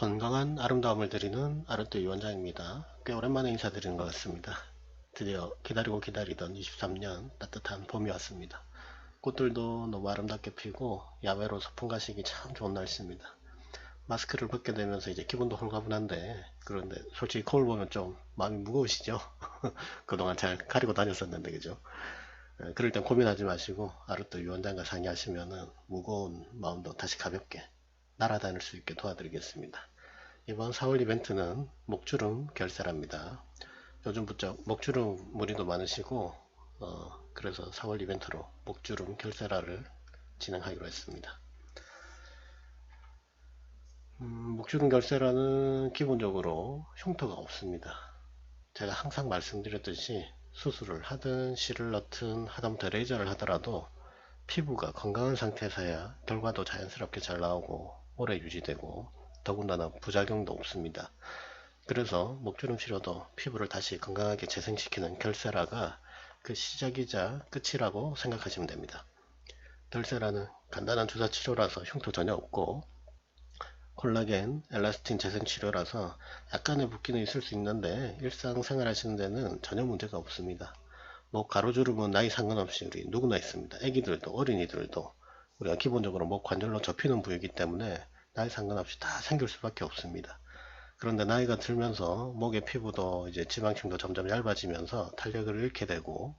건강한 아름다움을 드리는 아르트 위원장입니다. 꽤 오랜만에 인사드리는 것 같습니다. 드디어 기다리고 기다리던 23년 따뜻한 봄이 왔습니다. 꽃들도 너무 아름답게 피고 야외로 소풍 가시기 참 좋은 날씨입니다. 마스크를 벗게 되면서 이제 기분도 홀가분한데 그런데 솔직히 거울 보면 좀 마음이 무거우시죠? 그동안 잘 가리고 다녔었는데 그죠? 에, 그럴 땐 고민하지 마시고 아르트 위원장과 상의하시면은 무거운 마음도 다시 가볍게 날아다닐 수 있게 도와드리겠습니다. 이번 4월 이벤트는 목주름 결세랍니다. 요즘 부쩍 목주름 무리도 많으시고 어, 그래서 4월 이벤트로 목주름 결세라를 진행하기로 했습니다. 음, 목주름 결세라는 기본적으로 흉터가 없습니다. 제가 항상 말씀드렸듯이 수술을 하든 실을 넣든 하다못해 레이저를 하더라도 피부가 건강한 상태에서야 결과도 자연스럽게 잘 나오고 오래 유지되고 더군다나 부작용도 없습니다. 그래서 목주름 치료도 피부를 다시 건강하게 재생시키는 결세라가 그 시작이자 끝이라고 생각하시면 됩니다. 결세라는 간단한 주사 치료라서 흉터 전혀 없고 콜라겐, 엘라스틴 재생 치료라서 약간의 붓기는 있을 수 있는데 일상생활 하시는 데는 전혀 문제가 없습니다. 목 가로주름은 나이 상관없이 우리 누구나 있습니다. 애기들도 어린이들도 우리가 기본적으로 목 관절로 접히는 부위이기 때문에 나이 상관없이 다 생길 수밖에 없습니다. 그런데 나이가 들면서 목의 피부도 이제 지방층도 점점 얇아지면서 탄력을 잃게 되고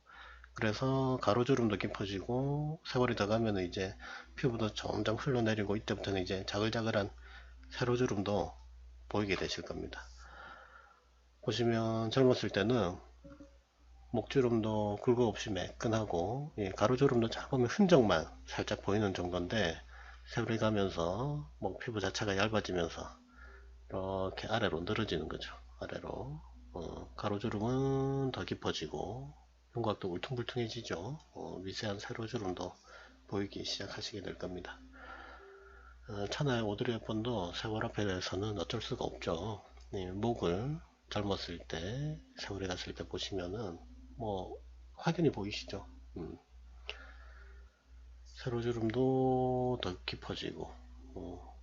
그래서 가로주름도 깊어지고 세월이 더 가면 이제 피부도 점점 흘러내리고 이때부터는 이제 자글자글한 세로주름도 보이게 되실 겁니다. 보시면 젊었을 때는 목주름도 굴곡 없이 매끈하고 가로주름도 잡으면 흔적만 살짝 보이는 정도인데 세월이 가면서 목 피부 자체가 얇아지면서 이렇게 아래로 늘어지는 거죠. 아래로 어, 가로주름은 더 깊어지고 윤곽도 울퉁불퉁해지죠. 어, 미세한 세로주름도 보이기 시작하시게 될 겁니다. 어, 천하의 오드리 헵번도 세월 앞에서는 어쩔 수가 없죠. 네, 목을 젊었을 때 세월이 갔을 때 보시면은 뭐 확연히 보이시죠. 음. 세로주름도 더 깊어지고 어,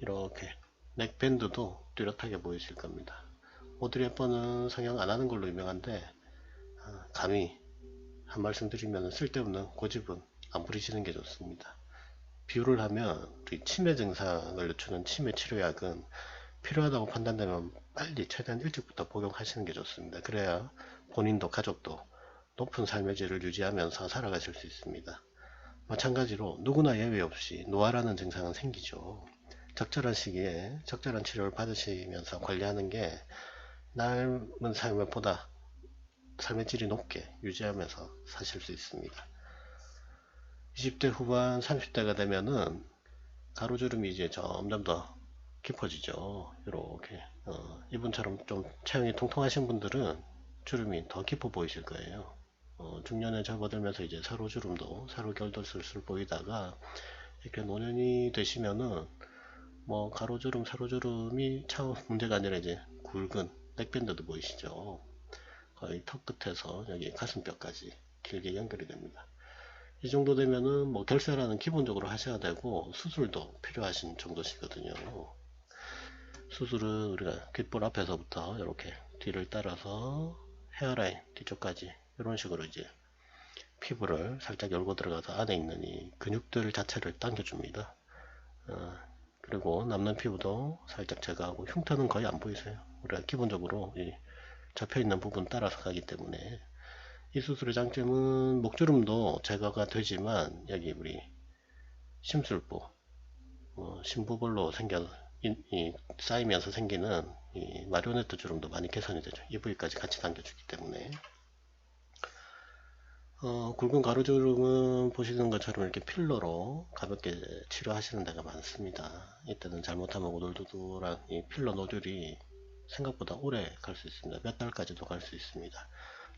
이렇게 넥밴드도 뚜렷하게 보이실 겁니다. 오드리 헵번은 성형 안 하는 걸로 유명한데 아, 감히 한 말씀 드리면 쓸데없는 고집은 안 부리시는 게 좋습니다. 비유를 하면 치매 증상을 늦추는 치매 치료약은 필요하다고 판단되면 빨리 최대한 일찍부터 복용하시는 게 좋습니다. 그래야 본인도 가족도 높은 삶의 질을 유지하면서 살아가실 수 있습니다. 마찬가지로 누구나 예외 없이 노화라는 증상은 생기죠. 적절한 시기에 적절한 치료를 받으시면서 관리하는 게 남은 삶을 보다 삶의 질이 높게 유지하면서 사실 수 있습니다. 20대 후반 30대가 되면은 가로주름이 이제 점점 더 깊어지죠. 이렇게 어, 이분처럼 좀 체형이 통통하신 분들은 주름이 더 깊어 보이실 거예요. 어, 중년에 접어들면서 이제 세로주름도 세로결도 슬슬 보이다가 이렇게 노년이 되시면은 뭐 가로주름 세로주름이 참 문제가 아니라 이제 굵은 넥밴드도 보이시죠? 거의 턱 끝에서 여기 가슴뼈까지 길게 연결이 됩니다. 이 정도 되면은 뭐 결세라는 기본적으로 하셔야 되고 수술도 필요하신 정도시거든요. 수술은 우리가 귓볼 앞에서부터 이렇게 뒤를 따라서 헤어라인 뒤쪽까지 이런 식으로 이제 피부를 살짝 열고 들어가서 안에 있는 이 근육들 자체를 당겨줍니다. 어, 그리고 남는 피부도 살짝 제거하고 흉터는 거의 안 보이세요. 우리가 기본적으로 이 접혀있는 부분 따라서 가기 때문에 이 수술의 장점은 목주름도 제거가 되지만 여기 우리 심술부 어, 심부볼로 생겨 이, 이 쌓이면서 생기는 이 마리오네트 주름도 많이 개선이 되죠. 이 부위까지 같이 당겨주기 때문에 어, 굵은 가로주름은 보시는 것처럼 이렇게 필러로 가볍게 치료하시는 데가 많습니다. 이때는 잘못하면 오돌도돌한 이 필러 노즐이 생각보다 오래 갈 수 있습니다. 몇 달까지도 갈 수 있습니다.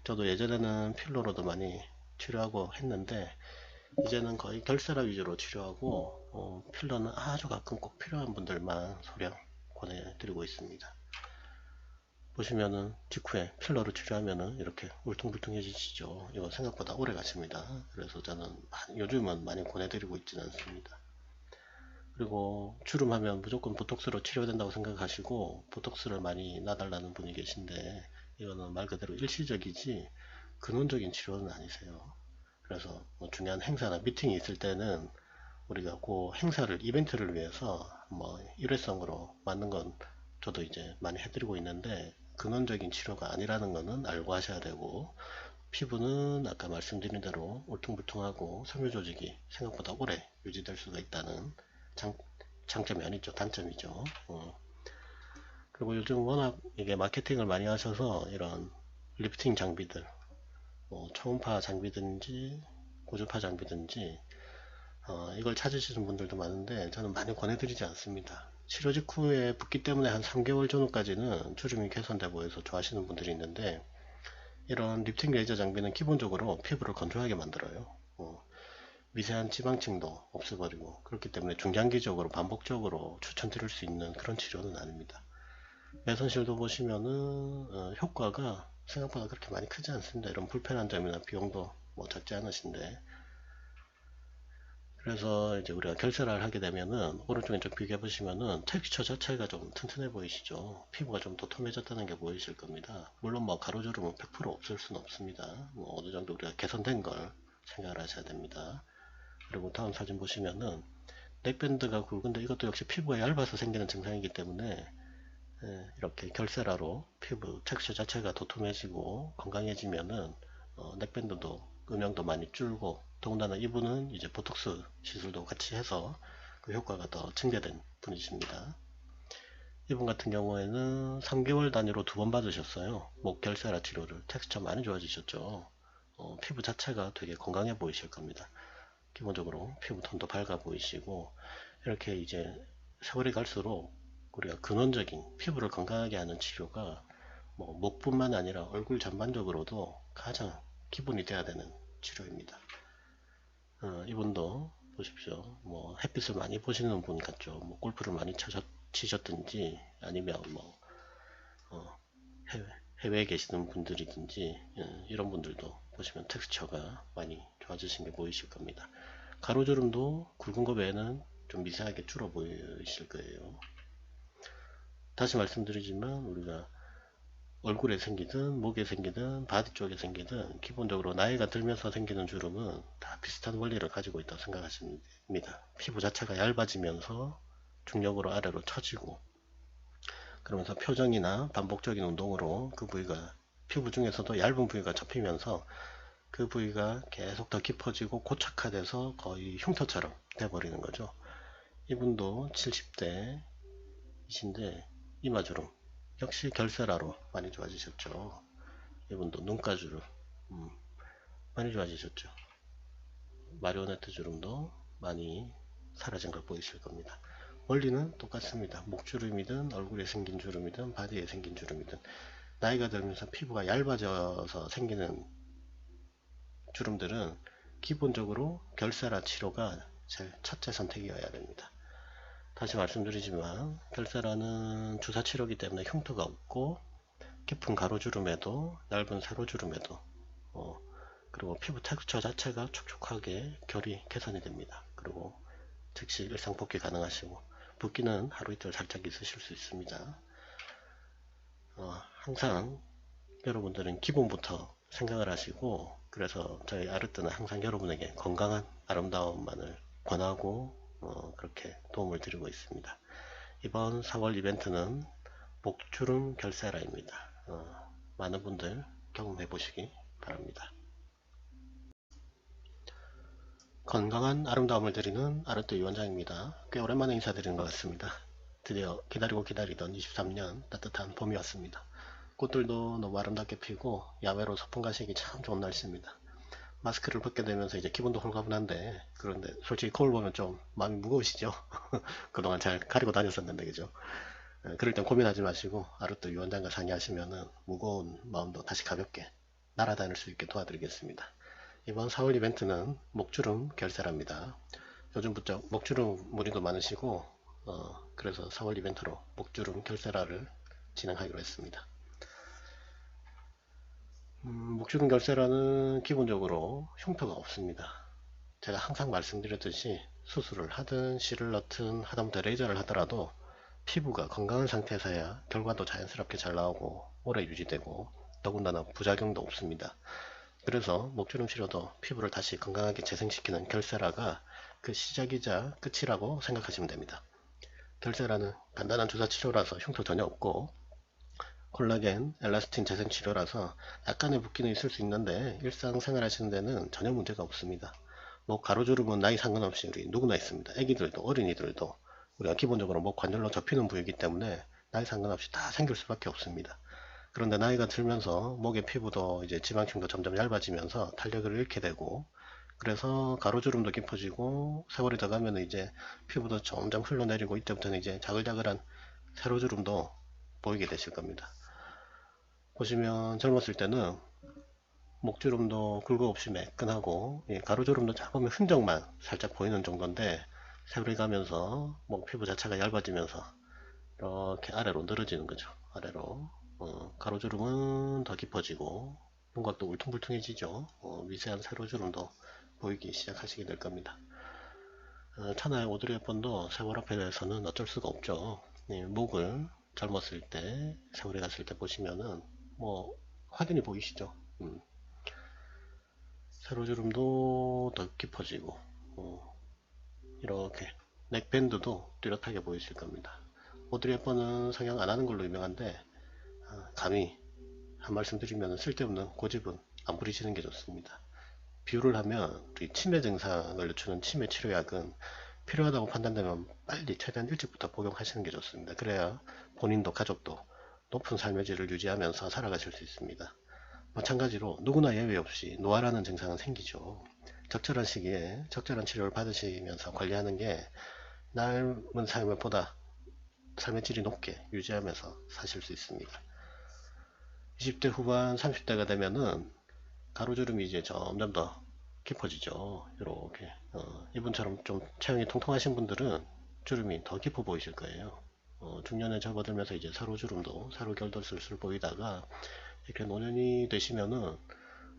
저도 예전에는 필러로도 많이 치료하고 했는데 이제는 거의 결세라 위주로 치료하고 어, 필러는 아주 가끔 꼭 필요한 분들만 소량 권해드리고 있습니다. 보시면은 직후에 필러로 치료하면은 이렇게 울퉁불퉁해지시죠. 이거 생각보다 오래 가십니다. 그래서 저는 요즘은 많이 권해드리고 있지는 않습니다. 그리고 주름하면 무조건 보톡스로 치료된다고 생각하시고 보톡스를 많이 놔달라는 분이 계신데 이거는 말 그대로 일시적이지 근원적인 치료는 아니세요. 그래서 뭐 중요한 행사나 미팅이 있을 때는 우리가 그 행사를 이벤트를 위해서 뭐 일회성으로 맞는 건 저도 이제 많이 해드리고 있는데 근원적인 치료가 아니라는 거는 알고 하셔야 되고 피부는 아까 말씀드린 대로 울퉁불퉁하고 섬유 조직이 생각보다 오래 유지될 수가 있다는 장, 장점이 아니죠. 단점이죠. 어. 그리고 요즘 워낙 이게 마케팅을 많이 하셔서 이런 리프팅 장비들 뭐 초음파 장비든지 고주파 장비든지 어, 이걸 찾으시는 분들도 많은데 저는 많이 권해드리지 않습니다 치료 직후에 붓기 때문에 한 3개월 전후까지는 주름이 개선돼 보여서 좋아하시는 분들이 있는데 이런 립팅 레이저 장비는 기본적으로 피부를 건조하게 만들어요. 어, 미세한 지방층도 없애버리고 그렇기 때문에 중장기적으로 반복적으로 추천드릴 수 있는 그런 치료는 아닙니다. 매선실도 보시면은 어, 효과가 생각보다 그렇게 많이 크지 않습니다. 이런 불편한 점이나 비용도 뭐 적지 않으신데 그래서 이제 우리가 결세를 하게 되면은 오른쪽 왼쪽 비교해 보시면은 텍스처 자체가 좀 튼튼해 보이시죠? 피부가 좀 도톰해졌다는 게 보이실 겁니다. 물론 뭐 가로주름은 100% 없을 수는 없습니다. 뭐 어느 정도 우리가 개선된 걸 생각을 하셔야 됩니다. 그리고 다음 사진 보시면은 넥밴드가 굵은데 이것도 역시 피부가 얇아서 생기는 증상이기 때문에 예, 이렇게 결세라로 피부 텍스처 자체가 도톰해지고 건강해지면은 어, 넥밴드도 음영도 많이 줄고 더군다나 이분은 이제 보톡스 시술도 같이 해서 그 효과가 더 증대된 분이십니다. 이분 같은 경우에는 3개월 단위로 두 번 받으셨어요. 목 결세라 치료를 텍스처 많이 좋아지셨죠. 어, 피부 자체가 되게 건강해 보이실 겁니다. 기본적으로 피부톤도 밝아 보이시고 이렇게 이제 세월이 갈수록 우리가 근원적인 피부를 건강하게 하는 치료가 뭐 목뿐만 아니라 얼굴 전반적으로도 가장 기본이 돼야 되는 치료입니다. 어, 이분도 보십시오. 뭐 햇빛을 많이 보시는 분 같죠. 뭐 골프를 많이 쳐셨, 치셨든지 아니면 뭐 어, 해외, 해외에 계시는 분들이든지 어, 이런 분들도 보시면 텍스처가 많이 좋아지신 게 보이실 겁니다. 가로주름도 굵은 거 외에는 좀 미세하게 줄어 보이실 거예요. 다시 말씀드리지만 우리가 얼굴에 생기든 목에 생기든 바디 쪽에 생기든 기본적으로 나이가 들면서 생기는 주름은 다 비슷한 원리를 가지고 있다고 생각하시면 됩니다. 피부 자체가 얇아지면서 중력으로 아래로 처지고 그러면서 표정이나 반복적인 운동으로 그 부위가 피부 중에서도 얇은 부위가 접히면서 그 부위가 계속 더 깊어지고 고착화돼서 거의 흉터처럼 돼버리는 거죠. 이분도 70대 이신데 이마주름 역시 결세라로 많이 좋아지셨죠. 이분도 눈가주름 음, 많이 좋아지셨죠. 마리오네트 주름도 많이 사라진 걸 보이실 겁니다. 원리는 똑같습니다. 목주름이든 얼굴에 생긴 주름이든 바디에 생긴 주름이든 나이가 들면서 피부가 얇아져서 생기는 주름들은 기본적으로 결세라 치료가 제일 첫째 선택이어야 됩니다. 다시 말씀드리지만 결세라는 주사치료기 때문에 흉터가 없고 깊은 가로주름에도 얇은 세로주름에도 어, 그리고 피부 텍스처 자체가 촉촉하게 결이 개선이 됩니다. 그리고 즉시 일상 복귀 가능하시고 붓기는 하루 이틀 살짝 있으실 수 있습니다. 어, 항상 여러분들은 기본부터 생각을 하시고 그래서 저희 아르트는 항상 여러분에게 건강한 아름다움만을 권하고 어, 그렇게 도움을 드리고 있습니다. 이번 4월 이벤트는 목주름 결세라입니다. 어, 많은 분들 경험해 보시기 바랍니다. 건강한 아름다움을 드리는 아르트 유원장입니다. 꽤 오랜만에 인사드리는 것 같습니다. 드디어 기다리고 기다리던 23년 따뜻한 봄이 왔습니다. 꽃들도 너무 아름답게 피고 야외로 소풍 가시기 참 좋은 날씨입니다. 마스크를 벗게 되면서 이제 기분도 홀가분한데 그런데 솔직히 거울 보면 좀 마음이 무거우시죠? 그동안 잘 가리고 다녔었는데 그죠? 예, 그럴 땐 고민하지 마시고 아르토 유원장과 상의하시면은 무거운 마음도 다시 가볍게 날아다닐 수 있게 도와드리겠습니다. 이번 4월 이벤트는 목주름 결세랍니다. 요즘 부쩍 목주름 무리도 많으시고 어, 그래서 4월 이벤트로 목주름 결세라를 진행하기로 했습니다 음, 목주름 결세라는 기본적으로 흉터가 없습니다. 제가 항상 말씀드렸듯이 수술을 하든 실을 넣든 하다못해 레이저를 하더라도 피부가 건강한 상태에서야 결과도 자연스럽게 잘 나오고 오래 유지되고 더군다나 부작용도 없습니다. 그래서 목주름 치료도 피부를 다시 건강하게 재생시키는 결세라가 그 시작이자 끝이라고 생각하시면 됩니다. 결세라는 간단한 주사 치료라서 흉터 전혀 없고 콜라겐, 엘라스틴 재생 치료라서 약간의 붓기는 있을 수 있는데 일상생활 하시는 데는 전혀 문제가 없습니다. 목 가로주름은 나이 상관없이 우리 누구나 있습니다. 애기들도 어린이들도 우리가 기본적으로 목 관절로 접히는 부위이기 때문에 나이 상관없이 다 생길 수밖에 없습니다. 그런데 나이가 들면서 목의 피부도 이제 지방층도 점점 얇아지면서 탄력을 잃게 되고 그래서 가로주름도 깊어지고 세월이 더 가면 이제 피부도 점점 흘러내리고 이때부터는 이제 자글자글한 세로주름도 보이게 되실 겁니다. 보시면 젊었을 때는 목주름도 굴곡 없이 매끈하고 가로주름도 잡으면 흔적만 살짝 보이는 정도인데 세월이 가면서 목 피부 자체가 얇아지면서 이렇게 아래로 늘어지는 거죠. 아래로 어, 가로주름은 더 깊어지고 윤곽도 울퉁불퉁해지죠. 어, 미세한 세로주름도 보이기 시작하시게 될 겁니다. 어, 천하의 오드리 헵번도 세월 앞에서는 어쩔 수가 없죠. 예, 목을 젊었을 때 세월이 갔을 때 보시면은 뭐 확연히 보이시죠. 음. 세로주름도 더 깊어지고 어, 이렇게 넥밴드도 뚜렷하게 보이실 겁니다. 오드리 헵번은 성형 안 하는 걸로 유명한데 아, 감히 한 말씀 드리면 쓸데없는 고집은 안 부리시는 게 좋습니다. 비유를 하면 우리 치매 증상을 늦추는 치매 치료약은 필요하다고 판단되면 빨리 최대한 일찍부터 복용하시는 게 좋습니다. 그래야 본인도 가족도 높은 삶의 질을 유지하면서 살아가실 수 있습니다. 마찬가지로 누구나 예외 없이 노화라는 증상은 생기죠. 적절한 시기에 적절한 치료를 받으시면서 관리하는 게 남은 삶을 보다 삶의 질이 높게 유지하면서 사실 수 있습니다. 20대 후반 30대가 되면은 가로주름이 이제 점점 더 깊어지죠. 이렇게 어, 이분처럼 좀 체형이 통통하신 분들은 주름이 더 깊어 보이실 거예요. 어, 중년에 접어들면서 이제 세로주름도 세로결도 슬슬 보이다가 이렇게 노년이 되시면은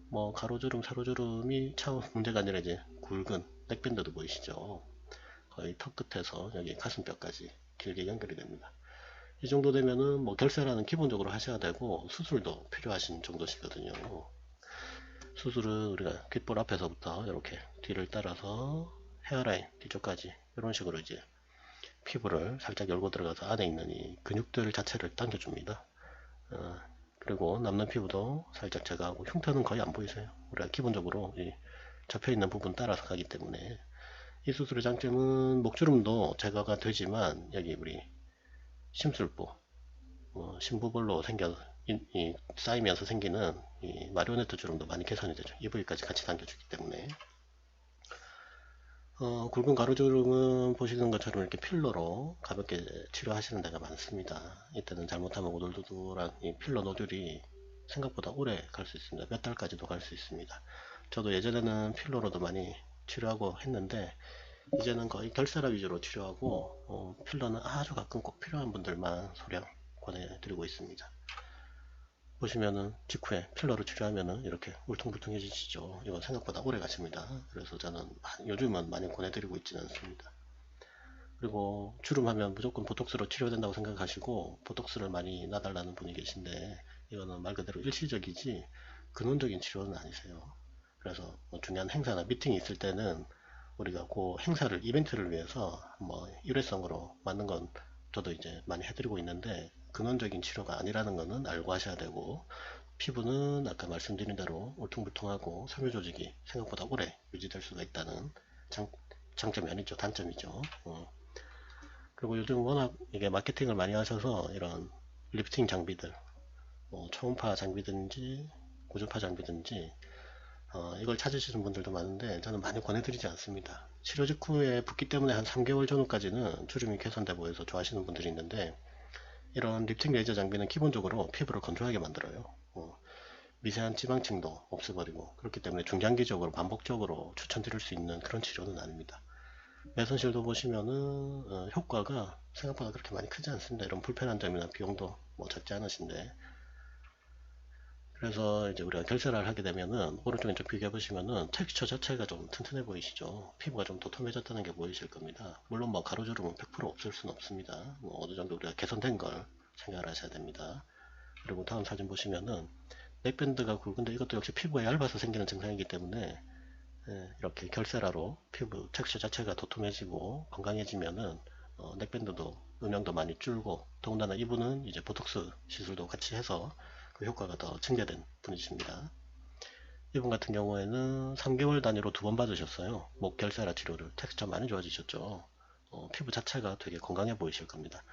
뭐 가로주름 세로주름이 참 문제가 아니라 이제 굵은 넥밴드도 보이시죠. 거의 턱 끝에서 여기 가슴뼈까지 길게 연결이 됩니다. 이 정도 되면은 뭐 결세라는 기본적으로 하셔야 되고 수술도 필요하신 정도시거든요. 수술은 우리가 귓볼 앞에서부터 이렇게 뒤를 따라서 헤어라인 뒤쪽까지 이런 식으로 이제 피부를 살짝 열고 들어가서 안에 있는 이 근육들 자체를 당겨줍니다. 어, 그리고 남는 피부도 살짝 제거하고 흉터는 거의 안 보이세요. 우리가 기본적으로 이 접혀있는 부분 따라서 가기 때문에 이 수술의 장점은 목주름도 제거가 되지만 여기 우리 심술부 어, 심부볼로 생겨 이, 이 쌓이면서 생기는 이 마리오네트 주름도 많이 개선이 되죠. 이 부위까지 같이 당겨주기 때문에 어, 굵은 가로주름은 보시는 것처럼 이렇게 필러로 가볍게 치료하시는 데가 많습니다. 이때는 잘못하면 오돌도돌한 이 필러 노즐이 생각보다 오래 갈 수 있습니다. 몇 달까지도 갈 수 있습니다. 저도 예전에는 필러로도 많이 치료하고 했는데 이제는 거의 결세라 위주로 치료하고 어, 필러는 아주 가끔 꼭 필요한 분들만 소량 권해드리고 있습니다. 보시면은 직후에 필러로 치료하면은 이렇게 울퉁불퉁해지시죠. 이거 생각보다 오래 가십니다. 그래서 저는 요즘은 많이 권해드리고 있지는 않습니다. 그리고 주름하면 무조건 보톡스로 치료된다고 생각하시고 보톡스를 많이 놔달라는 분이 계신데 이거는 말 그대로 일시적이지 근원적인 치료는 아니세요. 그래서 뭐 중요한 행사나 미팅이 있을 때는 우리가 그 행사를 이벤트를 위해서 뭐 일회성으로 맞는 건 저도 이제 많이 해드리고 있는데 근원적인 치료가 아니라는 것은 알고 하셔야 되고 피부는 아까 말씀드린 대로 울퉁불퉁하고 섬유 조직이 생각보다 오래 유지될 수가 있다는 장, 장점이 아니죠. 단점이죠. 어. 그리고 요즘 워낙 이게 마케팅을 많이 하셔서 이런 리프팅 장비들 뭐 초음파 장비든지 고주파 장비든지 어, 이걸 찾으시는 분들도 많은데 저는 많이 권해드리지 않습니다. 치료 직후에 붓기 때문에 한 3개월 전후까지는 주름이 개선돼 보여서 좋아하시는 분들이 있는데 이런 립팅 레이저 장비는 기본적으로 피부를 건조하게 만들어요. 어, 미세한 지방층도 없애버리고 그렇기 때문에 중장기적으로 반복적으로 추천드릴 수 있는 그런 치료는 아닙니다. 매선실도 보시면은 어, 효과가 생각보다 그렇게 많이 크지 않습니다. 이런 불편한 점이나 비용도 뭐 적지 않으신데 그래서 이제 우리가 결세라를 하게 되면은 오른쪽 왼쪽 비교해 보시면은 텍스처 자체가 좀 튼튼해 보이시죠? 피부가 좀 도톰해졌다는 게 보이실 겁니다. 물론 뭐 가로주름은 100% 없을 수는 없습니다. 뭐 어느 정도 우리가 개선된 걸 생각을 하셔야 됩니다. 그리고 다음 사진 보시면은 넥밴드가 굵은데 이것도 역시 피부가 얇아서 생기는 증상이기 때문에 예, 이렇게 결세라로 피부 텍스처 자체가 도톰해지고 건강해지면은 어, 넥밴드도 음영도 많이 줄고 더군다나 이분은 이제 보톡스 시술도 같이 해서 그 효과가 더 증대된 분이십니다. 이분 같은 경우에는 3개월 단위로 두 번 받으셨어요. 목 결세라 치료를 텍스처 많이 좋아지셨죠. 어, 피부 자체가 되게 건강해 보이실 겁니다.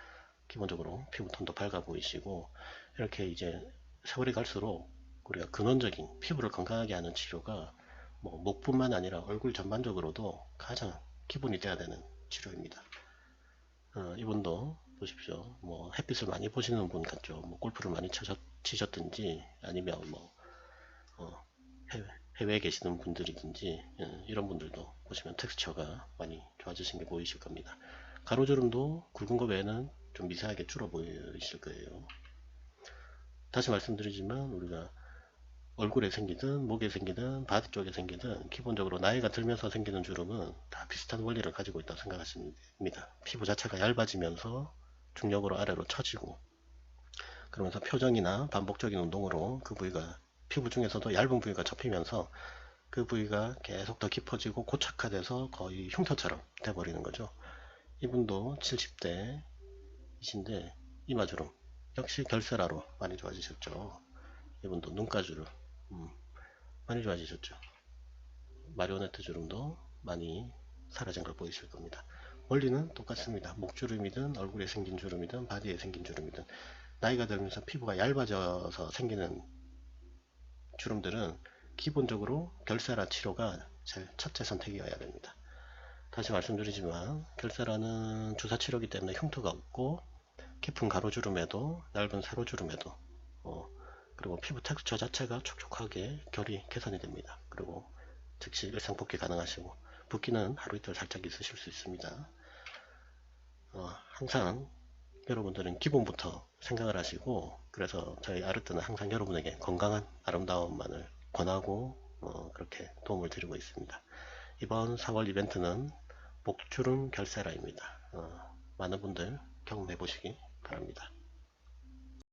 기본적으로 피부톤도 밝아 보이시고 이렇게 이제 세월이 갈수록 우리가 근원적인 피부를 건강하게 하는 치료가 뭐 목뿐만 아니라 얼굴 전반적으로도 가장 기본이 돼야 되는 치료입니다. 어, 이분도 보십시오. 뭐 햇빛을 많이 보시는 분 같죠. 뭐 골프를 많이 쳐셨, 치셨든지 아니면 뭐 어, 해외, 해외에 계시는 분들이든지 예, 이런 분들도 보시면 텍스처가 많이 좋아지신 게 보이실 겁니다. 가로주름도 굵은 거 외에는 좀 미세하게 줄어 보이실 거예요. 다시 말씀드리지만 우리가 얼굴에 생기든 목에 생기든 바디 쪽에 생기든 기본적으로 나이가 들면서 생기는 주름은 다 비슷한 원리를 가지고 있다고 생각하시면 됩니다. 피부 자체가 얇아지면서 중력으로 아래로 처지고 그러면서 표정이나 반복적인 운동으로 그 부위가 피부 중에서도 얇은 부위가 접히면서 그 부위가 계속 더 깊어지고 고착화돼서 거의 흉터처럼 돼버리는 거죠. 이분도 70대 이신데 이마주름 역시 결세라로 많이 좋아지셨죠. 이분도 눈가주름 음, 많이 좋아지셨죠. 마리오네트 주름도 많이 사라진 걸 보이실 겁니다. 원리는 똑같습니다. 목주름이든 얼굴에 생긴 주름이든 바디에 생긴 주름이든 나이가 들면서 피부가 얇아져서 생기는 주름들은 기본적으로 결세라 치료가 제일 첫째 선택이어야 됩니다. 다시 말씀드리지만 결세라는 주사 치료기 때문에 흉터가 없고 깊은 가로주름에도 얇은 세로주름에도 어, 그리고 피부 텍스처 자체가 촉촉하게 결이 개선이 됩니다. 그리고 즉시 일상 복귀 가능하시고 붓기는 하루 이틀 살짝 있으실 수 있습니다. 어, 항상 여러분들은 기본부터 생각을 하시고 그래서 저희 아르트는 항상 여러분에게 건강한 아름다움만을 권하고 어, 그렇게 도움을 드리고 있습니다. 이번 4월 이벤트는 목주름 결세라입니다. 어, 많은 분들 경험해 보시기 바랍니다.